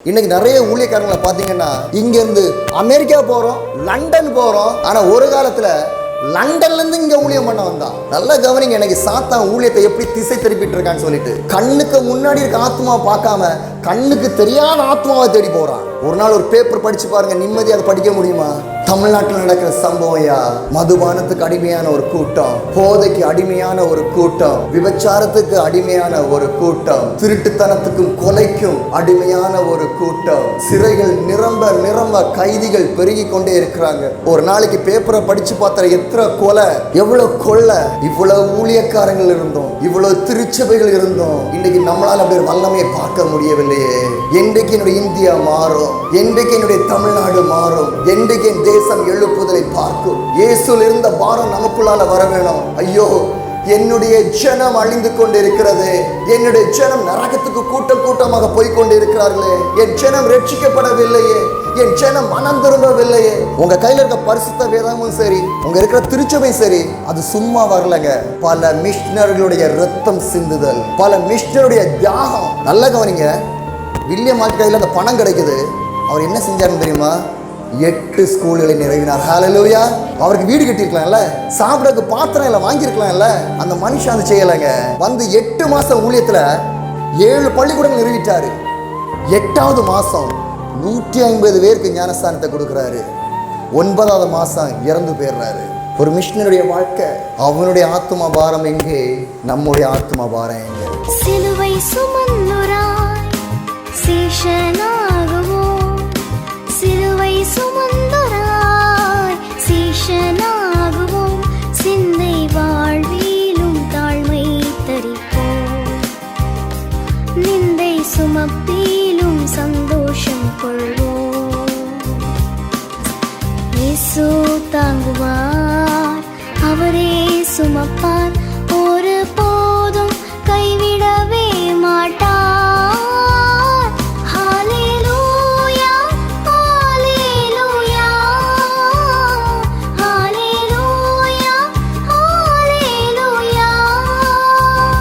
இன்னைக்கு நிறைய ஊழியக்காரங்களை பார்த்தீங்கன்னா இங்கேருந்து அமெரிக்கா போகிறோம் லண்டன் போகிறோம் ஆனால் ஒரு காலத்தில் லண்டன்லேருந்து இங்கே ஊழியம் பண்ண வந்தான். நல்லா கவனிங்க எனக்கு சாத்தான் ஊழியத்தை எப்படி திசை திருப்பிட்டு இருக்கான்னு சொல்லிட்டு. கண்ணுக்கு முன்னாடி இருக்க ஆத்மா பார்க்காம கண்ணுக்கு தெரியாத ஆத்மாவை தேடி போகிறான் ஒரு நாள் ஒரு பேப்பர் படிச்சு பாருங்க நிம்மதி அதை படிக்க முடியுமா? தமிழ்நாட்டில் நடக்கிற சம்பவம்யா மதுபானத்துக்கு அடிமையான ஒரு கூட்டம் போதைக்கு அடிமையான ஒரு கூட்டம் விபச்சாரத்துக்கு அடிமையான ஒரு கூட்டம் திருட்டுத்தனத்துக்கும் கொலைக்கும் அடிமையான ஒரு கூட்டம். சிறைகள் நிரம்ப நிரம்ப கைதிகள் பெருகி கொண்டே இருக்கிறாங்க. ஒரு நாளைக்கு பேப்பரை படிச்சு பார்த்தா எத்தனை கொலை எவ்வளவு கொள்ளை இவ்வளவு ஊழியக்காரங்கள் இருந்தோம் இவ்வளவு திருச்சபைகள் இருந்தோம். இன்னைக்கு நம்மளால அப்படி ஒரு வல்லமையை பார்க்க முடியவில்லை. என்றைக்கு என்னுடைய இந்தியா மாறும்? என்றைக்கு என்னுடைய தமிழ்நாடு மாறும்? என்றைக்கு என் தேசம் எழுப்புதலை பார்க்கும்? இயேசுல இருந்த பாரம் நமக்குள்ளால வர வேணும். ஐயோ என்னுடைய ஜனம் அழிந்து கொண்டிருக்கிறது. என்னுடைய ஜனம் நரகத்துக்கு கூட்டம் கூட்டமாக போய்கொண்டு இருக்கிறார்களே என் ஜனம் ரட்சிக்கப்படவில்லையே. என் ஜனம் மனம் திரும்பவில்லையே. உங்க கையில இருக்க பரிசுத்த வேதமும் சரி உங்க இருக்கிற திருச்சபை சரி அது சும்மா வரலங்க. பல மிஷினர்களுடைய ரத்தம் சிந்துதல் பல மிஷினருடைய தியாகம். நல்ல கவனிங்க. வில்லியம் மார்க் கையில் அந்த பணம் கிடைக்குது. அவர் என்ன செஞ்சாருன்னு தெரியுமா? எட்டு ஸ்கூல்களை நிறைவினார். ஹalleluya. அவருக்கு வீடு கட்டியிருக்கலாம்ல? சாப்பிடறதுக்கு பாத்திரம் இல்லை வாங்கியிருக்கலாம்ல? அந்த மனுஷன் அது செய்யலைங்க வந்து எட்டு மாசம் ஊழியத்தில் ஏழு பள்ளிக்கூடங்கள் நிறுவிட்டாரு. எட்டாவது மாசம் நூற்றி ஐம்பது பேருக்கு ஞானஸ்தானத்தை கொடுக்குறாரு. ஒன்பதாவது மாசம் இறந்து போயிடுறாரு. ஒரு மிஷினருடைய வாழ்க்கை. அவனுடைய ஆத்மா பாரம் எங்கே? நம்முடைய ஆத்மா பாரம் எங்கே? சிலுவை சுமந்துரா சீஷனாகுவோம் சிலுவை சுமந்துராய் சீஷனாகுவோம் சிந்தை வாழ்விலும் தாழ்மை தரிப்போம் நிந்தை சுமப்பிலும் சந்தோஷம் கொள்வோம் இயேசு தாங்குவார் அவரே சுமப்பார்.